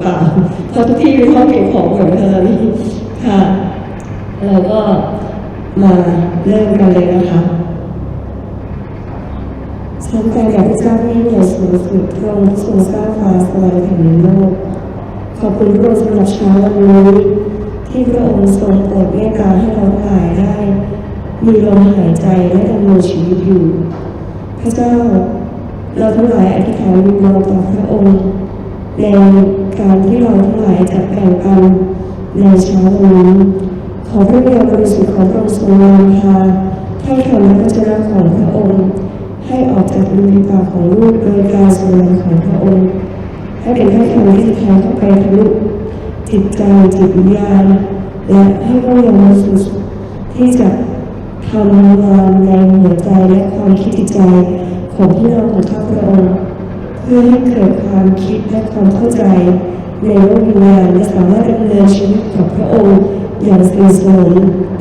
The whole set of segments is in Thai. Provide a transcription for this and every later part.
เปล่าเพราะทุกที่มีห้องเก็บของเหมดเลยตอนนี้ค่ะ เราก็มาเริ่มกันเลยนะคะฉันแต่กับพระเจ้าที่ยิ่งใหญ่สูงสุดพระองค์ทรงสร้างฟ้าสวรรค์แผ่นดินโลก ขอบคุณพระองค์สำหรับเช้าวันนี้ ที่พระองค์ทรงโปรดเมตตาให้เราหายได้ มีลมหายใจและดำเนินชีวิตอยู่ พระเจ้าเราทั้งหลายอธิษฐานวิงวอนต่อพระองค์ใน การที่เราทั้งหลายจะแบ่งปันในเช้าวันนี้ขอพระเดชบริสุทธิ์ของพระองค์ทรงนำพาให้คำและพระเจ้าของพระองค์ ให้ออกจากลิ้นปีปากของลูกโดยการทรงนำของพระองค์ให้เป็นให้คำที่จะแทงเข้าไปทะลุจิตใจจิตวิญญาณและให้พระองค์สุดที่จะทำงานในหัวใจและความคิดจิตใจของพี่น้องของข้าพระองค์ เพื่อให้เกิดความคิดและความเข้าใจในโลกวิญญาณและสามารถดำเนินชีวิตของพระองค์อย่างสนิทสนม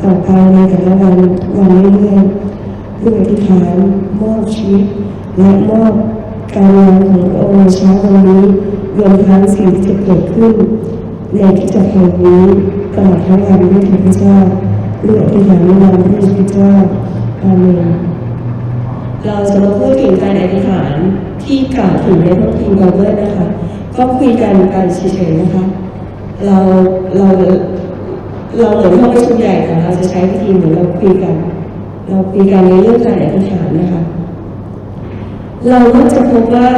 ต่อไปในแต่ละวันวันเรื่อยๆด้วยอธิษฐานมอบชีวิตและมอบการงานของพระองค์ในเช้าวันนี้รวมทั้งสิ่งที่จะเกิดขึ้น ในที่จักรแห่งนี้ตลอดทั้งวันด้วยพระเจ้าด้วยอธิษฐานในนามพระเยซูคริสต์เจ้าอาเมนเราจะมาพูดถึงการอธิษฐาน ที่กล่าวถึงในพระคัมภีร์ไบเบิลนะคะ ก็คุยกันกันเฉยๆนะคะ เราเราเราเหมือนห้องประชุมใหญ่แต่เราจะใช้วิธีเหมือนเราคุยกัน เราคุยกันในเรื่องการอธิษฐานนะคะ เราก็จะพบว่า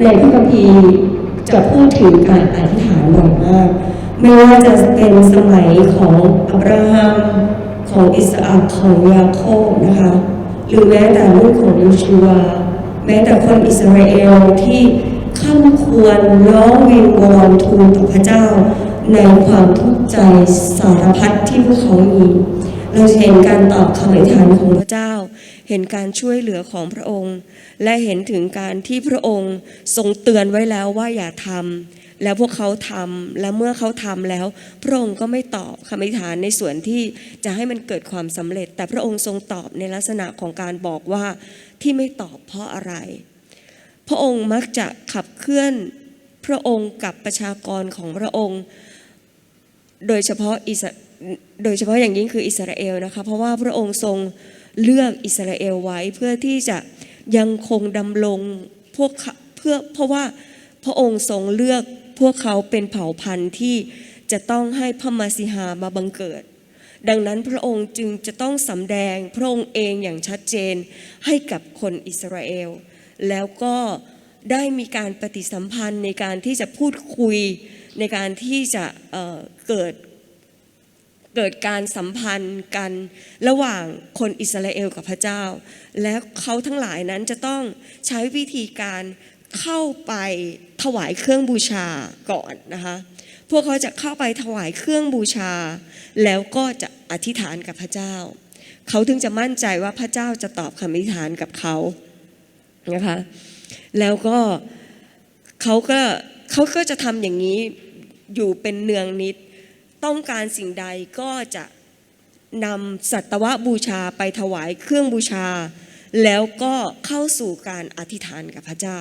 ในพระคัมภีร์จะพูดถึงการอธิษฐานบ่อยมาก ไม่ว่าจะเป็นสมัยของอับราฮัมของอิสอัคของยาโคบนะคะ หรือแม้แต่ลูกของโยชูวา แม้แต่คนอิสราเอลที่ข้ามควรร้องวิงวอนทูลต่อพระเจ้า ในความทุกข์ใจสารพัดที่พวกเขามี เราจะเห็นการตอบคำอธิษฐานของพระเจ้า เห็นการช่วยเหลือของพระองค์ และเห็นถึงการที่พระองค์ทรงเตือนไว้แล้วว่าอย่าทำแล้วพวกเขาทำและเมื่อเขาทำแล้ว พระองค์ก็ไม่ตอบคำอธิษฐานในส่วนที่จะให้มันเกิดความสำเร็จ แต่พระองค์ทรงตอบในลักษณะของการบอกว่า ที่ไม่ตอบเพราะอะไร พระองค์มักจะขับเคลื่อนพระองค์กับประชากรของพระองค์ โดยเฉพาะอิสโดยเฉพาะอย่างยิ่งคืออิสราเอลนะคะ เพราะว่าพระองค์ทรงเลือกอิสราเอลไว้เพื่อที่จะยังคงดำรงพวกเขาเพื่อเพราะว่าพระองค์ทรงเลือกพวกเขาเป็นเผ่าพันธุ์ที่จะต้องให้พระมาสิหามาบังเกิด ดังนั้นพระองค์จึงจะต้องสำแดงพระองค์เองอย่างชัดเจนให้กับคนอิสราเอล แล้วก็ได้มีการปฏิสัมพันธ์ในการที่จะพูดคุยในการที่จะเเกิดเกิดการสัมพันธ์กันระหว่างคนอิสราเอลกับพระเจ้า และเขาทั้งหลายนั้นจะต้องใช้วิธีการเข้าไปถวายเครื่องบูชาก่อนนะคะ พวกเขาจะเข้าไปถวายเครื่องบูชา แล้วก็จะอธิษฐานกับพระเจ้า เขาถึงจะมั่นใจว่าพระเจ้าจะตอบคำอธิษฐานกับเขานะคะแล้วก็เขาก็เขาก็จะทำอย่างนี้อยู่เป็นเนืองนิด ต้องการสิ่งใดก็จะนำสัตวบูชาไปถวายเครื่องบูชา แล้วก็เข้าสู่การอธิษฐานกับพระเจ้า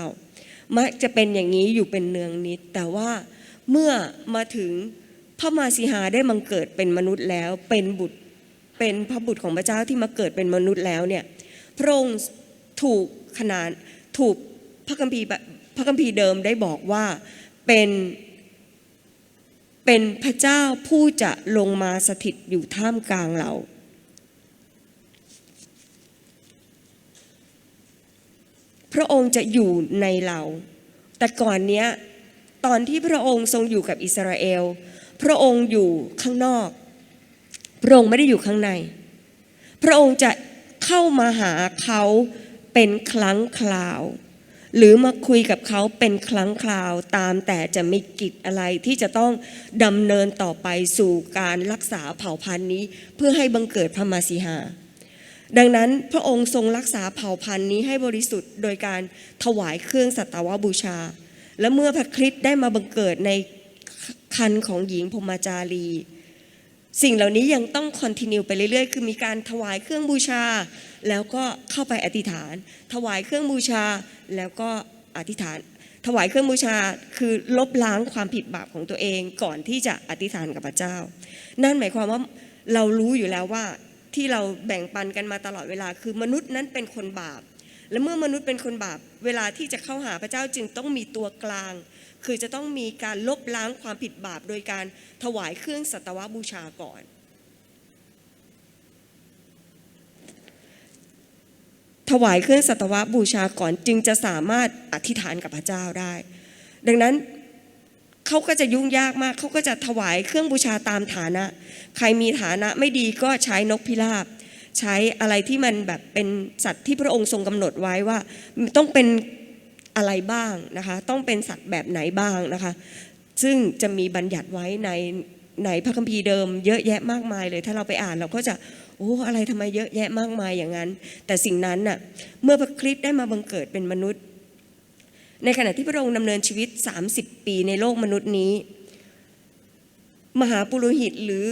มักจะเป็นอย่างนี้อยู่เป็นเนืองนิด แต่ว่า เมื่อมาถึงพระมาสีหาได้มังเกิดเป็นมนุษย์แล้ว เป็นบุตรเป็นพระบุตรของพระเจ้าที่มาเกิดเป็นมนุษย์แล้วเนี่ยพระองค์ถูกขนานถูกพระคัมภีร์พระคัมภีร์เดิมได้บอกว่าเป็นเป็นพระเจ้าผู้จะลงมาสถิตอยู่ท่ามกลางเราพระองค์จะอยู่ในเรา แต่ก่อนเนี้ย ตอนที่พระองค์ทรงอยู่กับอิสราเอล พระองค์อยู่ข้างนอก พระองค์ไม่ได้อยู่ข้างใน พระองค์จะเข้ามาหาเขาเป็นครั้งคราว หรือมาคุยกับเขาเป็นครั้งคราวตามแต่จะมีกิจอะไรที่จะต้องดำเนินต่อไปสู่การรักษาเผ่าพันธุ์นี้ เพื่อให้บังเกิดพระมาสีหาดังนั้นพระองค์ทรงรักษาเผ่าพันธุ์นี้ให้บริสุทธิ์โดยการถวายเครื่องสัตวบูชา และเมื่อพระคริสต์ได้มาบังเกิดในคันของหญิงพมจารี สิ่งเหล่านี้ยังต้องคอนติเนียไปเรื่อยๆ คือมีการถวายเครื่องบูชา แล้วก็เข้าไปอธิษฐาน ถวายเครื่องบูชาแล้วก็อธิษฐาน ถวายเครื่องบูชาคือลบล้างความผิดบาปของตัวเองก่อนที่จะอธิษฐานกับพระเจ้า นั่นหมายความว่าเรารู้อยู่แล้วว่าที่เราแบ่งปันกันมาตลอดเวลา คือมนุษย์นั้นเป็นคนบาป และเมื่อมนุษย์เป็นคนบาป เวลาที่จะเข้าหาพระเจ้าจึงต้องมีตัวกลาง คือจะต้องมีการลบล้างความผิดบาป โดยการถวายเครื่องสัตวบูชาก่อน ถวายเครื่องสัตวบูชาก่อนจึงจะสามารถอธิษฐานกับพระเจ้าได้ ดังนั้นเขาก็จะยุ่งยากมาก เขาก็จะถวายเครื่องบูชาตามฐานะ ใครมีฐานะไม่ดีก็ใช้นกพิราบ ใช้อะไรที่มันแบบเป็นสัตว์ที่พระองค์ทรงกำหนดไว้ว่า ต้องเป็นอะไรบ้างนะคะ ต้องเป็นสัตว์แบบไหนบ้างนะคะ ซึ่งจะมีบัญญัติไว้ในในพระคัมภีร์เดิมเยอะแยะมากมายเลย ถ้าเราไปอ่านเราก็จะโอ้อะไรทำไมเยอะแยะมากมายอย่างนั้น แต่สิ่งนั้นน่ะเมื่อพระคริสต์ได้มาบังเกิดเป็นมนุษย์ ในขณะที่พระองค์ดำเนินชีวิต 30 ปีในโลกมนุษย์นี้ มหาปุโรหิตหรือ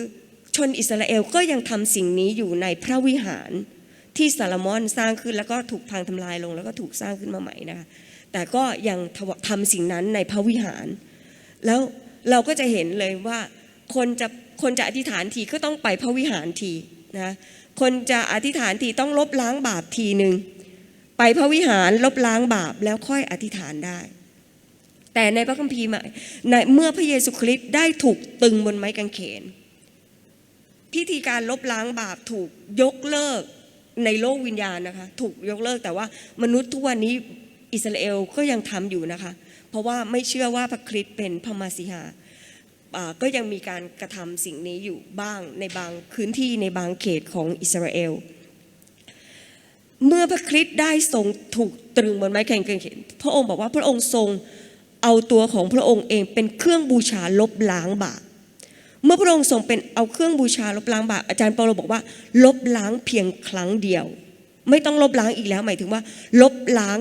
ชนอิสราเอลก็ยังทำสิ่งนี้อยู่ในพระวิหารที่ซาลามอนสร้างขึ้นแล้วก็ถูกพังทำลายลงแล้วก็ถูกสร้างขึ้นมาใหม่นะคะแต่ก็ยังทำสิ่งนั้นในพระวิหาร แล้วเราก็จะเห็นเลยว่าคนจะคนจะอธิษฐานทีก็ต้องไปพระวิหารทีนะคนจะอธิษฐานทีต้องลบล้างบาปทีหนึ่งไปพระวิหารลบล้างบาปแล้วค่อยอธิษฐานได้ แต่ในพระคัมภีร์ใหม่ในเมื่อพระเยซูคริสต์ได้ถูกตึงบนไม้กางเขน พิธีการลบล้างบาปถูกยกเลิกในโลกวิญญาณนะคะ ถูกยกเลิกแต่ว่ามนุษย์ทุกวันนี้อิสราเอลก็ยังทำอยู่นะคะ เพราะว่าไม่เชื่อว่าพระคริสต์เป็นพระมาสีหาก็ยังมีการกระทำสิ่งนี้อยู่บ้างในบางพื้นที่ในบางเขตของอิสราเอล เมื่อพระคริสต์ได้ทรงถูกตรึงบนไม้กางเขนพระองค์บอกว่าพระองค์ทรงเอาตัวของพระองค์เองเป็นเครื่องบูชาลบล้างบาป เมื่อพระองค์ทรงเป็นเอาเครื่องบูชาลบล้างบาปอาจารย์เปาโลบอกว่า ลบล้างเพียงครั้งเดียว ไม่ต้องลบล้างอีกแล้ว หมายถึงว่า ลบล้าง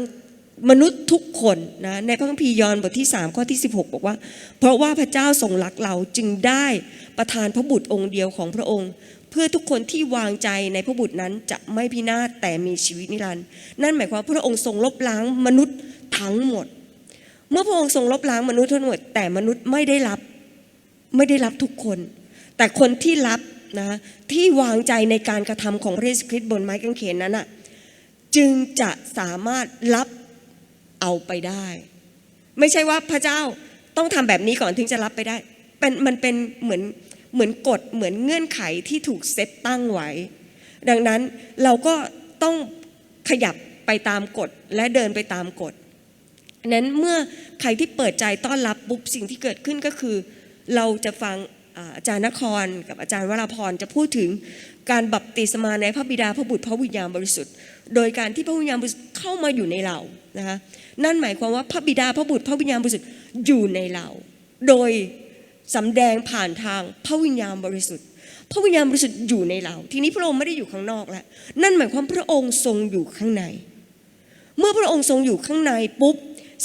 มนุษย์ทุกคนนะในพระคัมภีร์ยอห์นบทที่3ข้อที่ 16 บอกว่า เพราะว่าพระเจ้าทรงรักเราจึงได้ประทานพระบุตรองค์เดียวของพระองค์ เพื่อทุกคนที่วางใจในพระบุตรนั้นจะไม่พินาศแต่มีชีวิตนิรันดร์นั่นหมายความว่าพระองค์ทรงลบล้างมนุษย์ทั้งหมด เมื่อพระองค์ทรงลบล้างมนุษย์ทั้งหมด แต่มนุษย์ไม่ได้รับ ไม่ได้รับทุกคน แต่คนที่รับนะที่วางใจในการกระทำของพระเยซูคริสต์บนไม้กางเขนนั้นอะจึงจะสามารถรับเอาไปได้ ไม่ใช่ว่าพระเจ้าต้องทำแบบนี้ก่อนถึงจะรับไปได้เป็นมันเป็นเหมือนเหมือนกฎเหมือนเงื่อนไขที่ถูกเซตตั้งไว้ ดังนั้นเราก็ต้องขยับไปตามกฎและเดินไปตามกฎนั้นเมื่อใครที่เปิดใจต้อนรับปุ๊บสิ่งที่เกิดขึ้นก็คือ เราจะฟังอาอาจารย์นครกับอาจารย์วราพรจะพูดถึงการบัพติศมาในพระบิดาพระบุตรพระวิญญาณบริสุทธิ์ โดยการที่พระวิญญาณบริสุทธิ์เข้ามาอยู่ในเรานะคะนั่นหมายความว่าพระบิดาพระบุตรพระวิญญาณบริสุทธิ์อยู่ในเรา โดยสำแดงผ่านทางพระวิญญาณบริสุทธิ์ พระวิญญาณบริสุทธิ์อยู่ในเรา ทีนี้พระองค์ไม่ได้อยู่ข้างนอกแล้ว นั่นหมายความพระองค์ทรงอยู่ข้างใน เมื่อพระองค์ทรงอยู่ข้างในปุ๊บ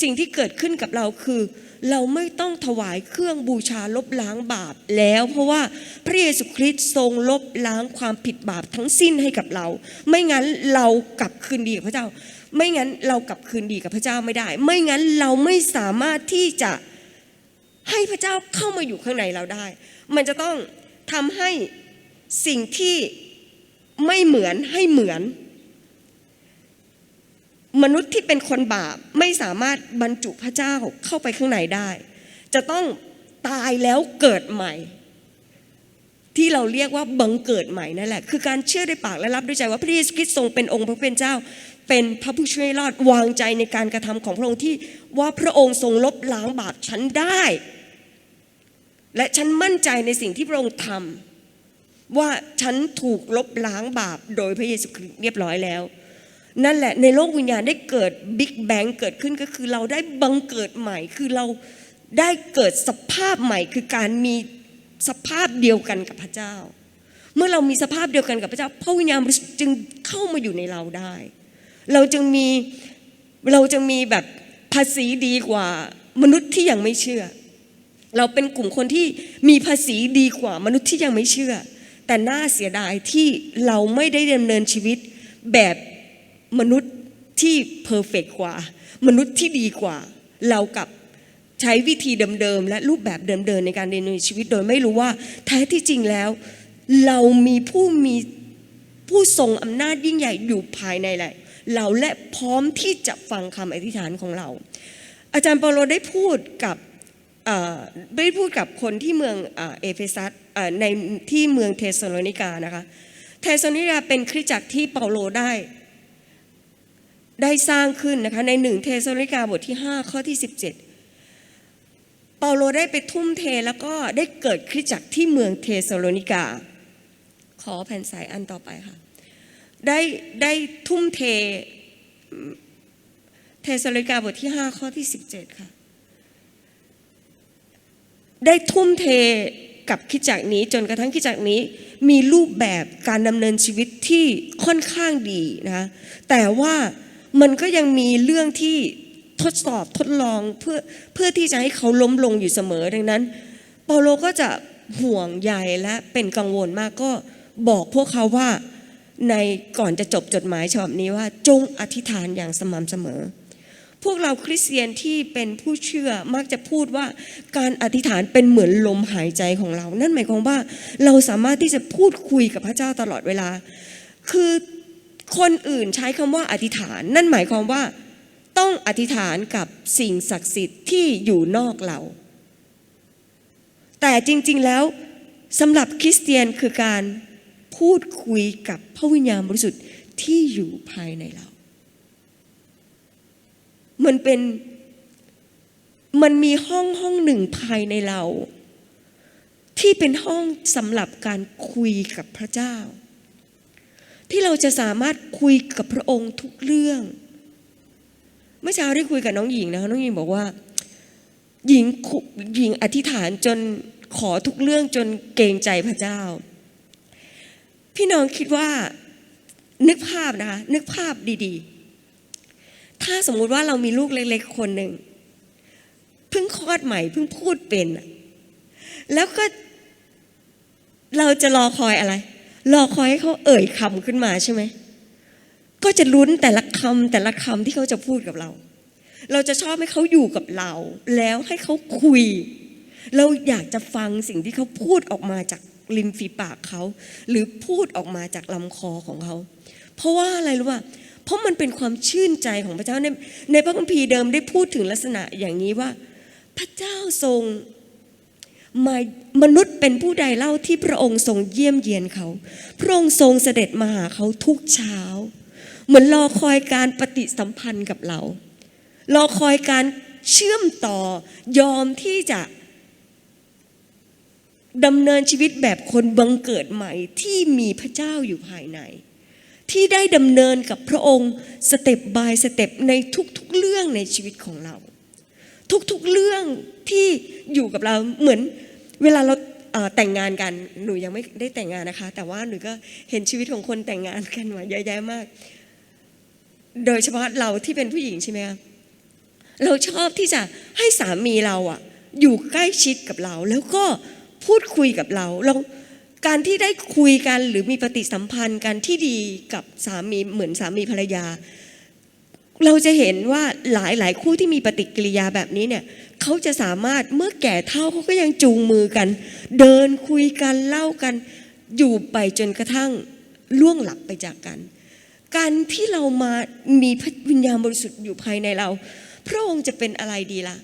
สิ่งที่เกิดขึ้นกับเราคือ เราไม่ต้องถวายเครื่องบูชาลบล้างบาปแล้ว เพราะว่าพระเยซูคริสต์ทรงลบล้างความผิดบาปทั้งสิ้นให้กับเรา ไม่งั้นเรากลับคืนดีกับพระเจ้า ไม่งั้นเรากลับคืนดีกับพระเจ้าไม่ได้ ไม่งั้นเราไม่สามารถที่จะให้พระเจ้าเข้ามาอยู่ข้างในเราได้ มันจะต้องทำให้สิ่งที่ไม่เหมือนให้เหมือน มนุษย์ที่เป็นคนบาปไม่สามารถบรรจุพระเจ้าเข้าไปข้างในได้ จะต้องตายแล้วเกิดใหม่ ที่เราเรียกว่าบังเกิดใหม่นั่นแหละ คือการเชื่อด้วยปากและรับด้วยใจว่าพระเยซูคริสต์ทรงเป็นองค์พระผู้เป็นเจ้า เป็นพระผู้ช่วยรอดวางใจในการกระทำของพระองค์ที่ว่าพระองค์ทรงลบล้างบาปฉันได้ และฉันมั่นใจในสิ่งที่พระองค์ทำว่าฉันถูกลบล้างบาปโดยพระเยซูคริสต์เรียบร้อยแล้ว นั่นแหละในโลกวิญญาณได้เกิดบิ๊กแบงเกิดขึ้นก็คือเราได้บังเกิดใหม่ คือเราได้เกิดสภาพใหม่ คือการมีสภาพเดียวกันกับพระเจ้า เมื่อเรามีสภาพเดียวกันกับพระเจ้าพระวิญญาณบริสุทธิ์จึงเข้ามาอยู่ในเราได้ เราจึงมีเราจึงมีแบบภาษีดีกว่ามนุษย์ที่ยังไม่เชื่อ เราเป็นกลุ่มคนที่มีภาษีดีกว่ามนุษย์ที่ยังไม่เชื่อ แต่น่าเสียดายที่เราไม่ได้ดำเนินชีวิตแบบ มนุษย์ที่เพอร์เฟกกว่า มนุษย์ที่ดีกว่า เรากับใช้วิธีเดิมๆและรูปแบบเดิมๆในการดำเนินชีวิตโดยไม่รู้ว่าแท้ที่จริงแล้ว เรามีผู้มีผู้ทรงอำนาจยิ่งใหญ่อยู่ภายในแหละเราและพร้อมที่จะฟังคำอธิษฐานของเรา อาจารย์เปาโลได้พูดกับได้พูดกับคนที่เมืองเอเฟซัสในที่เมืองเทสโลนิกานะคะเทสโลนิกาเป็นคริสตจักรที่เปาโลได้ ได้สร้างขึ้นนะคะในหนึ่งเทสโลนิกาบทที่ 5 ข้อที่ 17 เปาโลได้ไปทุ่มเทแล้วก็ได้เกิดคริสตจักรที่เมืองเทสโลนิกา ขอแผ่นสายอันต่อไปค่ะ ได้ได้ทุ่มเทเทสโลนิกาบทที่ 5 ข้อที่ 17 ค่ะ ได้ทุ่มเทกับคิดจักนี้จนกระทั่งคิดจักนี้มีรูปแบบการดำเนินชีวิตที่ค่อนข้างดีนะคะแต่ว่า มันก็ยังมีเรื่องที่ทดสอบทดลองเพื่อเพื่อที่จะให้เขาล้มลงอยู่เสมอดังนั้น เปาโลก็จะห่วงใยและเป็นกังวลมากก็บอกพวกเขาว่าในก่อนจะจบจดหมายฉบับนี้ว่าจงอธิษฐานอย่างสม่ำเสมอ พวกเราคริสเตียนที่เป็นผู้เชื่อมักจะพูดว่าการอธิษฐานเป็นเหมือนลมหายใจของเรา นั่นหมายความว่าเราสามารถที่จะพูดคุยกับพระเจ้าตลอดเวลา คือ คนอื่นใช้คำว่าอธิษฐาน นั่นหมายความว่า ต้องอธิษฐานกับสิ่งศักดิ์สิทธิ์ที่อยู่นอกเรา แต่จริงๆแล้วสำหรับคริสเตียนคือการพูดคุยกับพระวิญญาณบริสุทธิ์ที่อยู่ภายในเรา มันเป็นมันมีห้องห้องหนึ่งภายในเรา ที่เป็นห้องสำหรับการคุยกับพระเจ้า ที่เราจะสามารถคุยกับพระองค์ทุกเรื่อง เมื่อเช้าได้คุยกับน้องหญิงนะคะน้องหญิงบอกว่า หญิงหญิงอธิษฐานจนขอทุกเรื่องจนเกรงใจพระเจ้า พี่น้องคิดว่านึกภาพนะคะนึกภาพดีๆ ถ้าสมมุติว่าเรามีลูกเล็กๆคนหนึ่งเพิ่งคลอดใหม่เพิ่งพูดเป็น แล้วก็เราจะรอคอยอะไร รอคอยให้เขาเอ่ยคำขึ้นมาใช่ไหมก็จะลุ้นแต่ละคำแต่ละคำที่เขาจะพูดกับเรา เราจะชอบให้เขาอยู่กับเรา แล้วให้เขาคุย เราอยากจะฟังสิ่งที่เขาพูดออกมาจากริมฝีปากเขา หรือพูดออกมาจากลำคอของเขา เพราะว่าอะไรรู้ป่ะเพราะมันเป็นความชื่นใจของพระเจ้าในในพระคัมภีร์เดิมได้พูดถึงลักษณะอย่างนี้ว่า พระเจ้าทรง มมนุษย์เป็นผู้ใดเล่าที่พระองค์ทรงเยี่ยมเยียนเขา พระองค์ทรงเสด็จมาหาเขาทุกเช้า เหมือนรอคอยการปฏิสัมพันธ์กับเรา รอคอยการเชื่อมต่อยอมที่จะดำเนินชีวิตแบบคนบังเกิดใหม่ที่มีพระเจ้าอยู่ภายใน ที่ได้ดำเนินกับพระองค์สเต็ปบายสเต็ปในทุกๆเรื่องในชีวิตของเรา ทุกๆเรื่องที่อยู่กับเราเหมือนเวลาเราแต่งงานกันหนูยังไม่ได้แต่งงานนะคะ แต่ว่าหนูก็เห็นชีวิตของคนแต่งงานกันมาเยอะแยะมาก โดยเฉพาะเราที่เป็นผู้หญิงใช่ไหมคะเราชอบที่จะให้สามีเราอะอยู่ใกล้ชิดกับเรา แล้วก็พูดคุยกับเราเราการที่ได้คุยกันหรือมีปฏิสัมพันธ์กันที่ดีกับสามีเหมือนสามีภรรยา เราจะเห็นว่าหลายหลายคู่ที่มีปฏิกิริยาแบบนี้เนี่ยเขาจะสามารถเมื่อแก่เท่าเขาก็ยังจูงมือกัน เดินคุยกันเล่ากัน อยู่ไปจนกระทั่งล่วงหลับไปจากกัน การที่เรามามีพระวิญญาณบริสุทธิ์อยู่ภายในเรา พระองค์จะเป็นอะไรดีล่ะ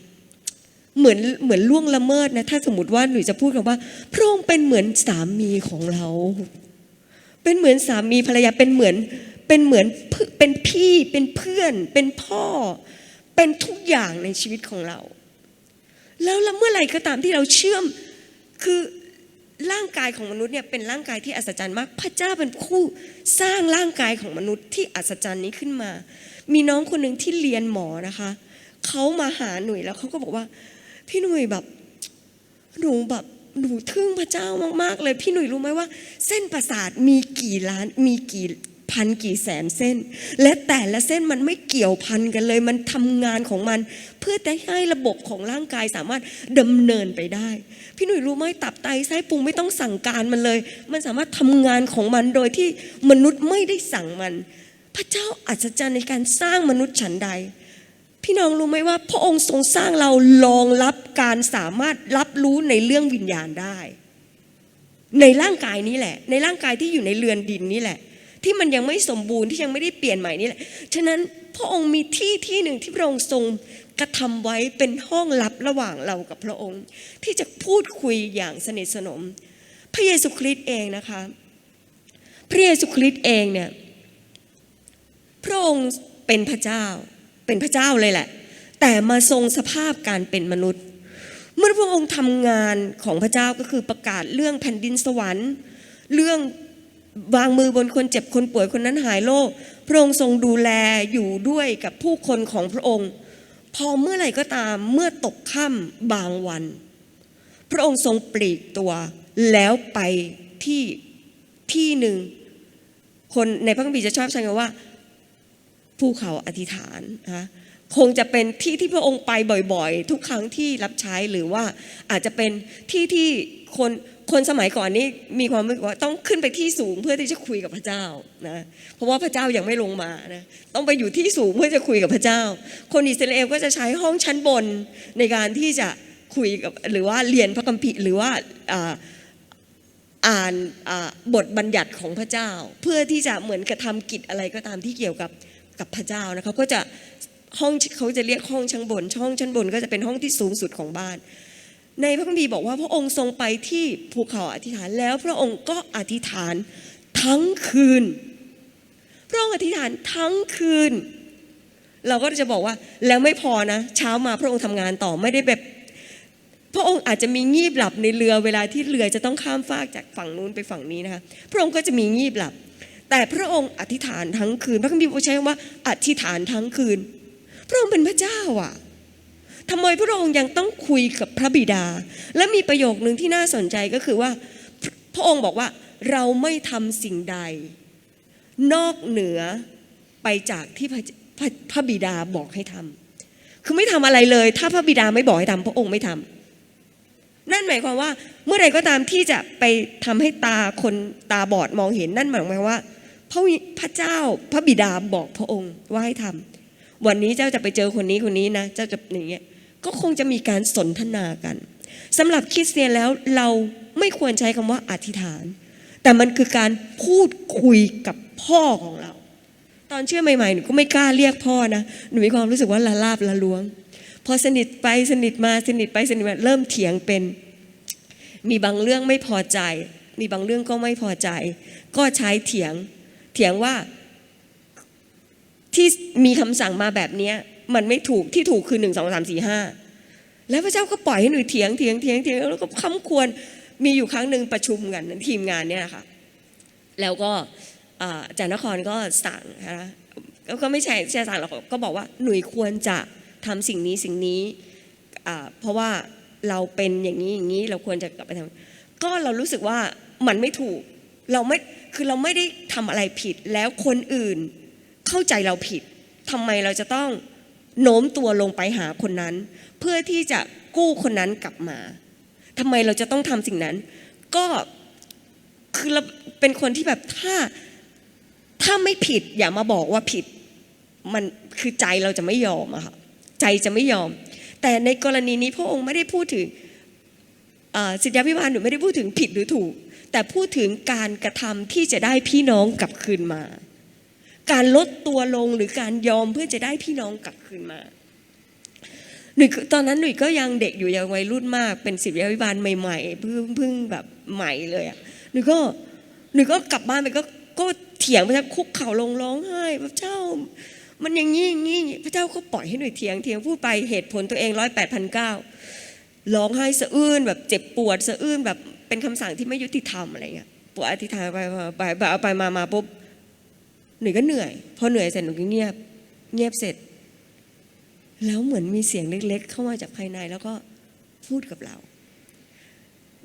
เหมือนเหมือนล่วงละเมิดนะถ้าสมมติว่าหนูจะพูดคำว่า พระองค์เป็นเหมือนสามีของเรา เป็นเหมือนสามีภรรยาเป็นเหมือน เป็นเหมือนเพื่อเป็นพี่เป็นเพื่อน เป็นพ่อ เป็นทุกอย่างในชีวิตของเราแล้วแล้วเมื่อไหร่ก็ตามที่เราเชื่อมคือร่างกายของมนุษย์เนี่ยเป็นร่างกายที่อัศจรรย์มาก พระเจ้าเป็นผู้สร้างร่างกายของมนุษย์ที่อัศจรรย์นี้ขึ้นมา มีน้องคนหนึ่งที่เรียนหมอนะคะเขามาหาหนุ่ยแล้วเขาก็บอกว่า พี่หนุ่ยแบบหนูแบบหนูทึ่งพระเจ้ามากๆเลย พี่หนุ่ยรู้ไหมว่า เส้นประสาทมีกี่ล้านมีกี่ พันกี่แสนเส้น และแต่ละเส้นมันไม่เกี่ยวพันกันเลย มันทำงานของมัน เพื่อจะให้ระบบของร่างกายสามารถดำเนินไปได้ พี่หนุ่ยรู้ไหมตับไตไส้พุงไม่ต้องสั่งการมันเลย มันสามารถทำงานของมันโดยที่มนุษย์ไม่ได้สั่งมัน พระเจ้าอัศจรรย์ในการสร้างมนุษย์ฉันใด พี่น้องรู้ไหมว่า พระองค์ทรงสร้างเรารองรับการสามารถรับรู้ในเรื่องวิญญาณได้ ในร่างกายนี้แหละ ในร่างกายที่อยู่ในเรือนดินนี่แหละ ที่มันยังไม่สมบูรณ์ที่ยังไม่ได้เปลี่ยนใหม่นี่แหละฉะนั้นพระองค์มีที่ที่หนึ่งที่พระองค์ทรงกระทำไว้เป็นห้องลับระหว่างเรากับพระองค์ ที่จะพูดคุยอย่างสนิทสนม พระเยซูคริสต์เองนะคะ พระเยซูคริสต์เองเนี่ยพระองค์เป็นพระเจ้า เป็นพระเจ้าเลยแหละ แต่มาทรงสภาพการเป็นมนุษย์ เมื่อพระองค์ทำงานของพระเจ้าก็คือประกาศเรื่องแผ่นดินสวรรค์ เรื่อง วางมือบนคนเจ็บคนป่วยคนนั้นหายโรคพระองค์ทรงดูแลอยู่ด้วยกับผู้คนของพระองค์ พอเมื่อไหร่ก็ตามเมื่อตกค่ำบางวัน พระองค์ทรงปลีกตัว แล้วไปที่ที่หนึ่ง คนในพระคัมภีร์จะชอบใช้คำว่า ภูเขาอธิษฐานนะคะคงจะเป็นที่ที่พระองค์ไปบ่อยๆ ทุกครั้งที่รับใช้หรือว่าอาจจะเป็นที่ที่คน คนสมัยก่อนนี้มีความรู้สึกว่าต้องขึ้นไปที่สูงเพื่อที่จะคุยกับพระเจ้านะ เพราะว่าพระเจ้ายังไม่ลงมานะต้องไปอยู่ที่สูงเพื่อจะคุยกับพระเจ้า คนอิสราเอลก็จะใช้ห้องชั้นบนในการที่จะคุยกับหรือว่าเรียนพระคัมภีร์หรือว่าอ่าอ่านอ่าบทบัญญัติของพระเจ้า เพื่อที่จะเหมือนกระทำกิจอะไรก็ตามที่เกี่ยวกับกับพระเจ้านะเขาก็จะห้องเขาจะเรียกห้องชั้นบน ห้องชั้นบนก็จะเป็นห้องที่สูงสุดของบ้าน ในพระคัมภีร์บอกว่าพระองค์ทรงไปที่ภูเขาอธิษฐานแล้วพระองค์ก็อธิษฐานทั้งคืน พระองค์อธิษฐานทั้งคืน เราก็จะบอกว่าแล้วไม่พอนะ เช้ามาพระองค์ทำงานต่อไม่ได้แบบ พระองค์อาจจะมีงีบหลับในเรือเวลาที่เรือจะต้องข้ามฟากจากฝั่งนู้นไปฝั่งนี้นะคะพระองค์ก็จะมีงีบหลับ แต่พระองค์อธิษฐานทั้งคืน พระคัมภีร์ใช้คำว่าอธิษฐานทั้งคืน พระองค์เป็นพระเจ้าอะ ทำไมพระองค์ยังต้องคุยกับพระบิดา และมีประโยคหนึ่งที่น่าสนใจก็คือว่า พระองค์บอกว่าเราไม่ทำสิ่งใด นอกเหนือไปจากที่พระพระพระบิดาบอกให้ทำคือไม่ทำอะไรเลย ถ้าพระบิดาไม่บอกให้ทำพระองค์ไม่ทำนั่นหมายความว่า เมื่อใดก็ตามที่จะไปทำให้ตาคนตาบอดมองเห็นนั่นหมายความว่าพระพระเจ้าพระบิดาบอกพระองค์ว่าให้ทำวันนี้เจ้าจะไปเจอคนนี้คนนี้นะ เจ้าจะอย่างเงี้ย ก็คงจะมีการสนทนากันสำหรับคริสเตียนแล้วเราไม่ควรใช้คำว่าอธิษฐาน แต่มันคือการพูดคุยกับพ่อของเรา ตอนเชื่อใหม่ๆหนูก็ไม่กล้าเรียกพ่อนะหนูมีความรู้สึกว่าละลาบละล้วง พอสนิทไปสนิทมาสนิทไปสนิทมาเริ่มเถียงเป็น มีบางเรื่องไม่พอใจ มีบางเรื่องก็ไม่พอใจ ก็ใช้เถียงเถียงว่าที่มีคำสั่งมาแบบนี้ มันไม่ถูกที่ถูกคือหนึ่งสองสามสี่ห้าแล้วพระเจ้าก็ปล่อยให้หนูเถียงเถียงเถียงเถียงแล้วก็ค้ำควรมีอยู่ครั้งหนึ่งประชุมกันทีมงานเนี่ยนะคะแล้วก็อาจารย์นครก็สั่งนะก็ไม่ใช่ใช่สั่งหรอกก็บอกว่าหนุ่ยควรจะทำสิ่งนี้สิ่งนี้เพราะว่าเราเป็นอย่างนี้อย่างนี้เราควรจะกลับไปทำก็เรารู้สึกว่ามันไม่ถูกเราไม่คือเราไม่ได้ทำอะไรผิดแล้วคนอื่นเข้าใจเราผิดทำไมเราจะต้อง โน้มตัวลงไปหาคนนั้น เพื่อที่จะกู้คนนั้นกลับมาทำไมเราจะต้องทำสิ่งนั้น ก็คือเราเป็นคนที่แบบถ้าถ้าไม่ผิดอย่ามาบอกว่าผิดมันคือใจเราจะไม่ยอมอะค่ะใจจะไม่ยอม แต่ในกรณีนี้พระองค์ไม่ได้พูดถึงอ่อสิทธิพิบาลหนูไม่ได้พูดถึงผิดหรือถูก แต่พูดถึงการกระทำที่จะได้พี่น้องกลับคืนมา การลดตัวลงหรือการยอมเพื่อจะได้พี่น้องกลับคืนมาหนุ่ยตอนนั้นหนุ่ยก็ยังเด็กอยู่ยังวัยรุ่นมาก เป็นสิทธิพิบาลใหม่ๆเพิ่งเพิ่งแบบใหม่เลยอะหนุ่ยก็หนุ่ยก็กลับบ้านไปก็ก็เถียงพระเจ้าคุกเข่าลงร้องไห้พระเจ้า มันอย่างนี้อย่างนี้พระเจ้าก็ปล่อยให้หนุ่ยเถียงเถียงพูดไปเหตุผลตัวเองร้อยแปดพันเก้าร้องไห้สะอื้นแบบเจ็บปวดสะอื้นแบบเป็นคำสั่งที่ไม่ยุติธรรมอะไรเงี้ยปวดอธิษฐานไปไปไปไปมามาปุ๊บ หนุ่ยก็เหนื่อยพอเหนื่อยเสร็จหนุ่ยก็เงียบ เงียบเสร็จ แล้วเหมือนมีเสียงเล็ก ๆ เข้ามาจากภายในแล้วก็พูดกับเรา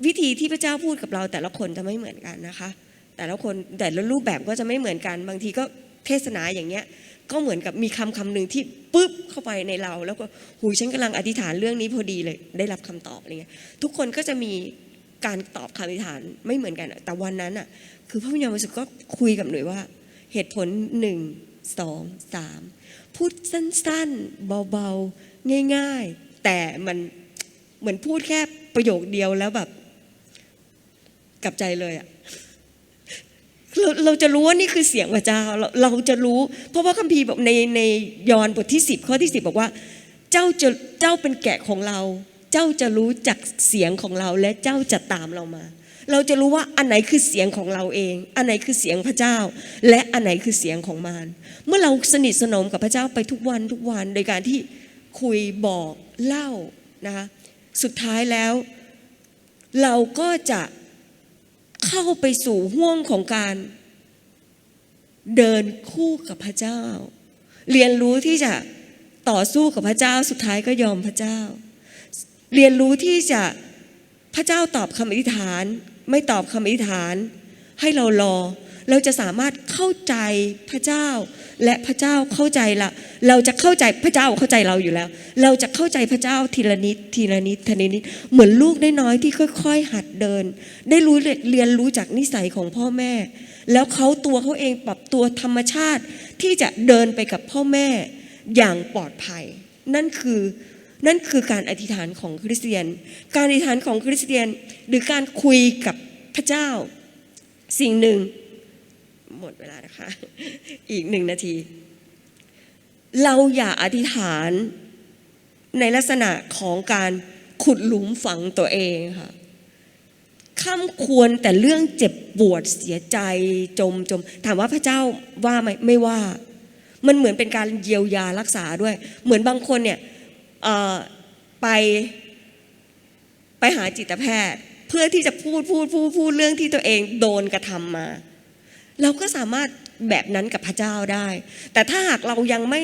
วิธีที่พระเจ้าพูดกับเรา แต่ละคนจะไม่เหมือนกันนะคะ แต่ละคนแต่ละรูปแบบก็จะไม่เหมือนกัน บางทีก็เทศนาอย่างเงี้ยก็เหมือนกับมีคำคำหนึ่งที่ปุ๊บเข้าไปในเรา แล้วก็หูฉันกำลังอธิษฐานเรื่องนี้พอดีเลยได้รับคำตอบอะไรเงี้ยทุกคนก็จะมีการตอบคำอธิษฐานไม่เหมือนกัน แต่วันนั้นอะคือพระวิญญาณบริสุทธิ์ก็คุยกับหน่วยว่า เหตุผลหนึ่งสองสามพูดสั้นๆ เบาๆ ง่ายๆ แต่มันเหมือนพูดแค่ประโยคเดียวแล้วแบบกลับใจเลยอะเราเราจะรู้ว่านี่คือเสียงพระเจ้าเราเราจะรู้ เพราะว่าคัมภีร์บอกในในยอห์นบทที่ 10 ข้อที่ 10 บอกว่า เจ้าจะเจ้าเป็นแกะของเรา เจ้าจะรู้จักเสียงของเราและเจ้าจะตามเรามา เราจะรู้ว่าอันไหนคือเสียงของเราเอง อันไหนคือเสียงพระเจ้า และอันไหนคือเสียงของมารเมื่อเราสนิทสนมกับพระเจ้าไปทุกวันทุกวันโดยการที่คุยบอกเล่านะคะสุดท้ายแล้ว เราก็จะเข้าไปสู่ห่วงของการเดินคู่กับพระเจ้า เรียนรู้ที่จะต่อสู้กับพระเจ้าสุดท้ายก็ยอมพระเจ้า เรียนรู้ที่จะพระเจ้าตอบคำอธิษฐาน ไม่ตอบคำอธิษฐาน ให้เรารอ เราจะสามารถเข้าใจพระเจ้า และพระเจ้าเข้าใจละเราจะเข้าใจพระเจ้าเข้าใจเราอยู่แล้ว เราจะเข้าใจพระเจ้าทีละนิดทีละนิดทีละนิดเหมือนลูกน้อยๆที่ค่อย ๆ หัดเดิน ได้รู้เรียนรู้จากนิสัยของพ่อแม่ แล้วเขาตัวเขาเองปรับตัวธรรมชาติที่จะเดินไปกับพ่อแม่อย่างปลอดภัย นั่นคือ นั่นคือการอธิษฐานของคริสเตียน การอธิษฐานของคริสเตียน หรือการคุยกับพระเจ้า สิ่งหนึ่ง หมดเวลานะคะ อีกหนึ่งนาที เราอย่าอธิษฐานในลักษณะของการขุดหลุมฝังตัวเองค่ะข้ามควรแต่เรื่องเจ็บปวดเสียใจจมจม ถามว่าพระเจ้าว่าไหมไม่ว่า มันเหมือนเป็นการเยียวยารักษาด้วย เหมือนบางคนเนี่ย ไปไปหาจิตแพทย์ เพื่อที่จะพูดพูดพูดพูดเรื่องที่ตัวเองโดนกระทำมา เราก็สามารถแบบนั้นกับพระเจ้าได้ แต่ถ้าหากเรายังไม่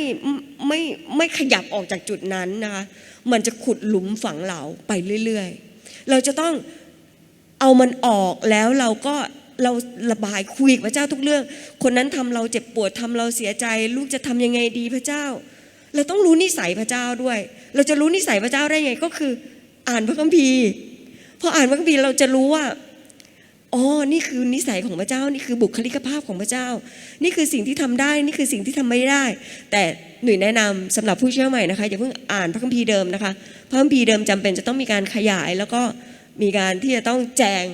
ไม่ไม่ขยับออกจากจุดนั้นนะคะมันจะขุดหลุมฝังเราไปเรื่อยๆ เราจะต้องเอามันออกแล้วเราก็เราระบายคุยกับพระเจ้าทุกเรื่อง คนนั้นทำเราเจ็บปวดทำเราเสียใจ ลูกจะทำยังไงดีพระเจ้า เราต้องรู้นิสัยพระเจ้าด้วย เราจะรู้นิสัยพระเจ้าได้ไงก็คือ อ่านพระคัมภีร์พออ่านพระคัมภีร์เราจะรู้ว่าอ๋อนี่คือนิสัยของพระเจ้า นี่คือบุคลิกภาพของพระเจ้า นี่คือสิ่งที่ทำได้ นี่คือสิ่งที่ทำไม่ได้ แต่หนุ่ยแนะนำสำหรับผู้เชื่อใหม่นะคะอย่าเพิ่งอ่านพระคัมภีร์เดิมนะคะ พระคัมภีร์เดิมจำเป็นจะต้องมีการขยาย แล้วก็มีการที่จะต้องแจง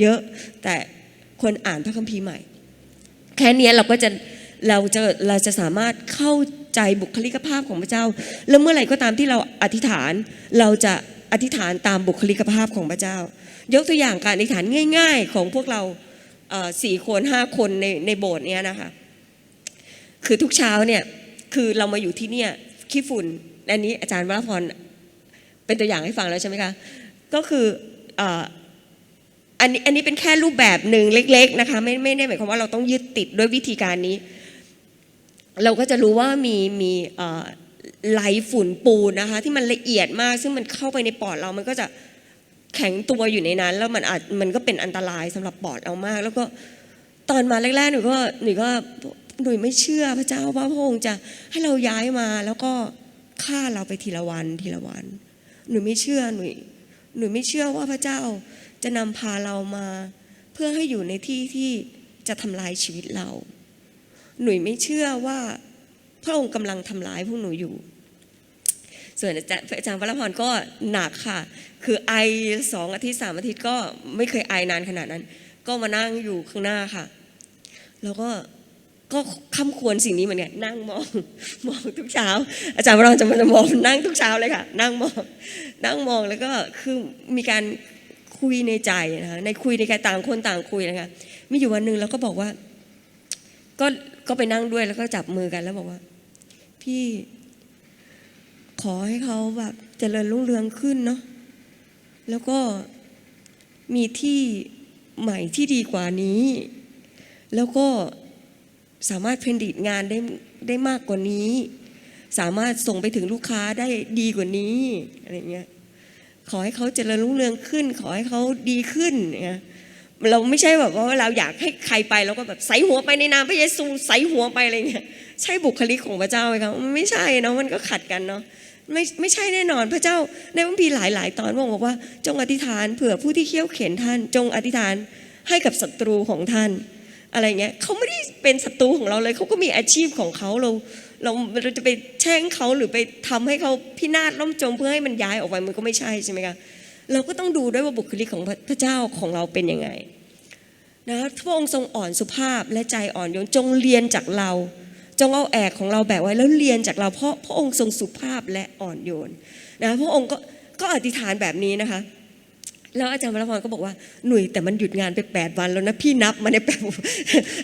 เยอะ แต่คนอ่านพระคัมภีร์ใหม่ แค่นี้เราก็จะเราจะเราจะสามารถเข้า ใจบุคลิกภาพของพระเจ้า แล้วเมื่อไหร่ก็ตามที่เราอธิษฐานเราจะอธิษฐานตามบุคลิกภาพของพระเจ้า ยกตัวอย่างการอธิษฐานง่าย ๆ ของพวกเราสี่คนห้าคนในในโบสถ์เนี้ยนะคะคือทุกเช้าเนี่ยคือเรามาอยู่ที่เนี่ยขี้ฝุ่นอันนี้อาจารย์วรพรเป็นตัวอย่างให้ฟังแล้วใช่ไหมคะก็คืออันนี้อันนี้เป็นแค่รูปแบบหนึ่งเล็ก ๆนะคะไม่ไม่ได้หมายความว่าเราต้องยึดติดด้วยวิธีการนี้ เราก็จะรู้ว่ามีมีไหลฝุ่นปูนนะคะ ที่มันละเอียดมาก ซึ่งมันเข้าไปในปอดเรามันก็จะแข็งตัวอยู่ในนั้น แล้วมันอาจมันก็เป็นอันตรายสำหรับปอดเรามาก แล้วก็ตอนมาแรกๆหนูก็หนูก็หนูไม่เชื่อพระเจ้าว่าพระองค์จะให้เราย้ายมาแล้วก็ฆ่าเราไปทีละวันทีละวัน หนูไม่เชื่อหนูหนูไม่เชื่อว่าพระเจ้าจะนำพาเรามา เพื่อให้อยู่ในที่ที่จะทำลายชีวิตเรา หนูไม่เชื่อว่าพระองค์กำลังทำร้ายพวกหนูอยู่ ส่วนอาจารย์อาจารย์วรพรก็หนักค่ะ คือไอสองอาทิตย์สามอาทิตย์ก็ไม่เคยไอนานขนาดนั้น ก็มานั่งอยู่ข้างหน้าค่ะ แล้วก็ก็คำควรสิ่งนี้เหมือนกันนั่งมองมองทุกเช้า อาจารย์วรพรจะมาจะมองนั่งทุกเช้าเลยค่ะ นั่งมองนั่งมองแล้วก็คือมีการคุยในใจนะคะในคุยในการต่างคนต่างคุยนะคะมีอยู่วันหนึ่งเราก็บอกว่า ก็ ก็ไปนั่งด้วยแล้วก็จับมือกันแล้วบอกว่า พี่ขอให้เขาแบบเจริญรุ่งเรืองขึ้นเนาะแล้วก็มีที่ใหม่ที่ดีกว่านี้ แล้วก็สามารถผลิตงานได้ได้มากกว่านี้ สามารถส่งไปถึงลูกค้าได้ดีกว่านี้อะไรเงี้ยขอให้เขาเจริญรุ่งเรืองขึ้น ขอให้เขาดีขึ้นเนี่ย เราไม่ใช่แบบว่าเราอยากให้ใครไปแล้วก็แบบใส่หัวไปในนามพระเยซูใส่หัวไปอะไรเงี้ยใช่บุคลิกของพระเจ้าไหมครับไม่ใช่เนาะมันก็ขัดกันเนาะไม่ไม่ใช่แน่นอนพระเจ้าในพระคัมภีร์หลายๆตอนบอกว่า จงอธิษฐานเผื่อผู้ที่เขี้ยวเข็นท่าน จงอธิษฐานให้กับศัตรูของท่าน อะไรเงี้ยเขาไม่ได้เป็นศัตรูของเราเลยเขาก็มีอาชีพของเขาเราเราเราจะไปแช่งเขาหรือไปทำให้เขาพินาศล่มจมเพื่อให้มันย้ายออกไปมันก็ไม่ใช่ใช่ไหมคะเราก็ต้องดูด้วยว่าบุคลิกของพระเจ้าของเราเป็นยังไง นะพระองค์ทรงอ่อนสุภาพและใจอ่อนโยนจงเรียนจากเรา จงเอาแอกของเราแบกไว้แล้วเรียนจากเรา เพราะพระองค์ทรงสุภาพและอ่อนโยนนะพระองค์ก็ก็อธิษฐานแบบนี้นะคะแล้วอาจารย์วรพรก็บอกว่าหนุ่ยแต่มันหยุดงานไปแปดวันแล้วนะพี่นับมาในแปด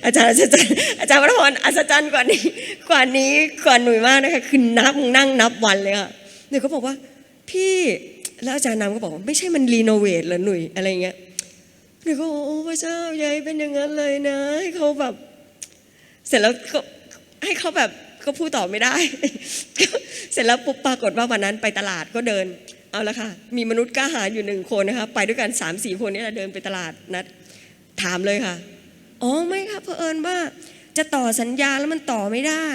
อาจารย์อาจารย์อาจารย์วรพรอัศจรรย์กว่านี้กว่านี้กว่าหนุ่ยมากนะคะคือนับนั่งนับวันเลยค่ะหนุ่ยก็บอกว่าพี่แล้วอาจารย์นำก็บอกว่าไม่ใช่มันรีโนเวทเหรอหนุ่ยอะไรเงี้ย หนุ่ยก็โอ้พระเจ้าใหญ่เป็นอย่างนั้นเลยนะ ให้เขาแบบ เสร็จแล้วก็ให้เขาแบบก็พูดต่อไม่ได้ เสร็จแล้วปุ๊บปรากฏว่าวันนั้นไปตลาดก็เดิน เอาละค่ะ มีมนุษย์กล้าหาญอยู่หนึ่งคนนะคะ ไปด้วยกันสามสี่คนนี่แหละเดินไปตลาดนัด ถามเลยค่ะ อ๋อไม่ค่ะเผอิญว่า จะต่อสัญญาแล้วมันต่อไม่ได้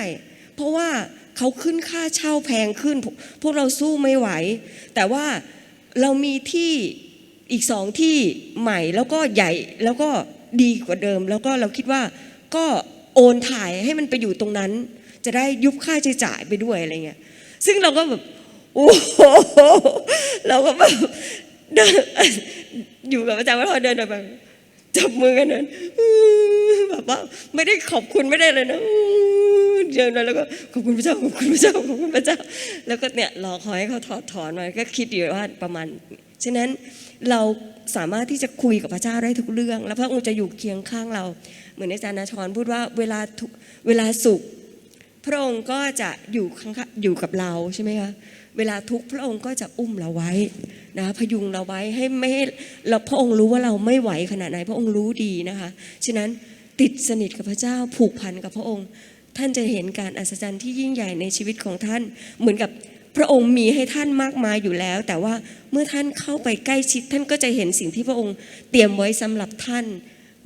เพราะว่าเขาขึ้นค่าเช่าแพงขึ้น พวกเราสู้ไม่ไหว แต่ว่าเรามีที่ อีกสองที่ใหม่แล้วก็ใหญ่แล้วก็ดีกว่าเดิม แล้วก็เราคิดว่าก็โอนถ่ายให้มันไปอยู่ตรงนั้น จะได้ยุบค่าใช้จ่ายไปด้วยอะไรเงี้ยซึ่งเราก็แบบโอ้โหเราก็แบบเดินอยู่กับอาจารย์วัฒนเดินแบบจับมือกันนั้นแบบว่าไม่ได้ขอบคุณไม่ได้เลยนะเดินมาแล้วก็ขอบคุณพระเจ้าขอบคุณพระเจ้าขอบคุณพระเจ้า แล้วก็เนี่ยรอคอยให้เขาถอดถอนมาก็คิดอยู่ว่าประมาณฉะนั้น เราสามารถที่จะคุยกับพระเจ้าได้ทุกเรื่อง แล้วพระองค์จะอยู่เคียงข้างเรา เหมือนอาจารย์นาชรพูดว่าเวลาเวลาสุข พระองค์ก็จะอยู่ข้างอยู่กับเราใช่ไหมคะเวลาทุกพระองค์ก็จะอุ้มเราไว้นะพยุงเราไว้ให้ไม่ให้เราพระองค์รู้ว่าเราไม่ไหวขนาดไหนพระองค์รู้ดีนะคะฉะนั้นติดสนิทกับพระเจ้าผูกพันกับพระองค์ ท่านจะเห็นการอัศจรรย์ที่ยิ่งใหญ่ในชีวิตของท่านเหมือนกับ พระองค์มีให้ท่านมากมายอยู่แล้ว แต่ว่าเมื่อท่านเข้าไปใกล้ชิด ท่านก็จะเห็นสิ่งที่พระองค์เตรียมไว้สำหรับท่าน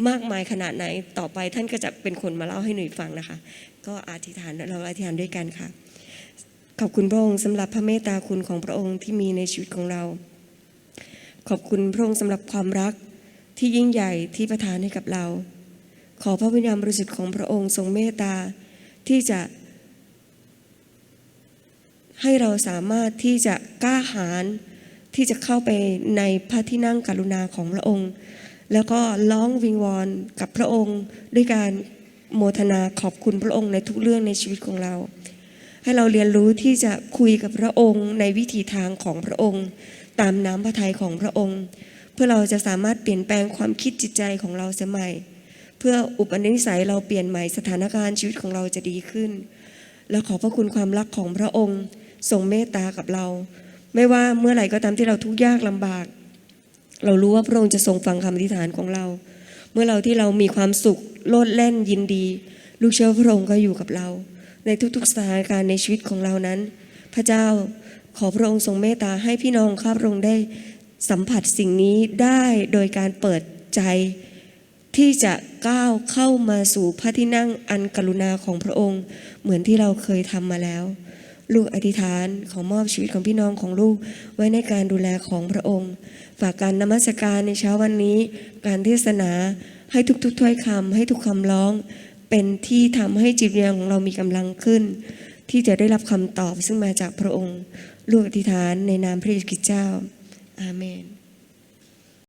มากมายขนาดไหน ต่อไปท่านก็จะเป็นคนมาเล่าให้หนุ่ยฟังนะคะ ก็อธิษฐานเราอธิษฐานด้วยกันค่ะ ขอบคุณพระองค์สำหรับพระเมตตาคุณของพระองค์ที่มีในชีวิตของเรา ขอบคุณพระองค์สำหรับความรักที่ยิ่งใหญ่ที่ประทานให้กับเรา ขอพระวิญญาณบริสุทธิ์ของพระองค์ทรงเมตตาที่จะ ให้เราสามารถที่จะกล้าหาญที่จะเข้าไปในพระที่นั่งกรุณาของพระองค์ แล้วก็ร้องวิงวอนกับพระองค์ ด้วยการโมทนาขอบคุณพระองค์ในทุกเรื่องในชีวิตของเรา ให้เราเรียนรู้ที่จะคุยกับพระองค์ในวิถีทางของพระองค์ ตามน้ำพระทัยของพระองค์ เพื่อเราจะสามารถเปลี่ยนแปลงความคิดจิตใจของเราเสียใหม่ เพื่ออุปนิสัยเราเปลี่ยนใหม่สถานการณ์ชีวิตของเราจะดีขึ้น และขอพระคุณความรักของพระองค์ ทรงเมตตากับเรา ไม่ว่าเมื่อไหร่ก็ตามที่เราทุกข์ยากลำบาก เรารู้ว่าพระองค์จะทรงฟังคำอธิษฐานของเรา เมื่อเราที่เรามีความสุขโลดแล่นยินดี ลูกเชื่อว่าพระองค์ก็อยู่กับเรา ในทุกๆสถานการณ์ในชีวิตของเรานั้น พระเจ้าขอพระองค์ทรงเมตตาให้พี่น้องข้าพระองค์ได้สัมผัสสิ่งนี้ได้โดยการเปิดใจที่จะก้าวเข้ามาสู่พระที่นั่งอันกรุณาของพระองค์ เหมือนที่เราเคยทำมาแล้ว ลูกอธิษฐานขอมอบชีวิตของพี่น้องของลูกไว้ในการดูแลของพระองค์ ฝากการนมัสการในเช้าวันนี้ การเทศนาให้ทุกๆถ้อยคำให้ทุกคำร้อง เป็นที่ทำให้จิตวิญญาณของเรามีกำลังขึ้น ที่จะได้รับคำตอบซึ่งมาจากพระองค์ ลูกอธิษฐานในนามพระเยซูคริสต์เจ้า อาเมน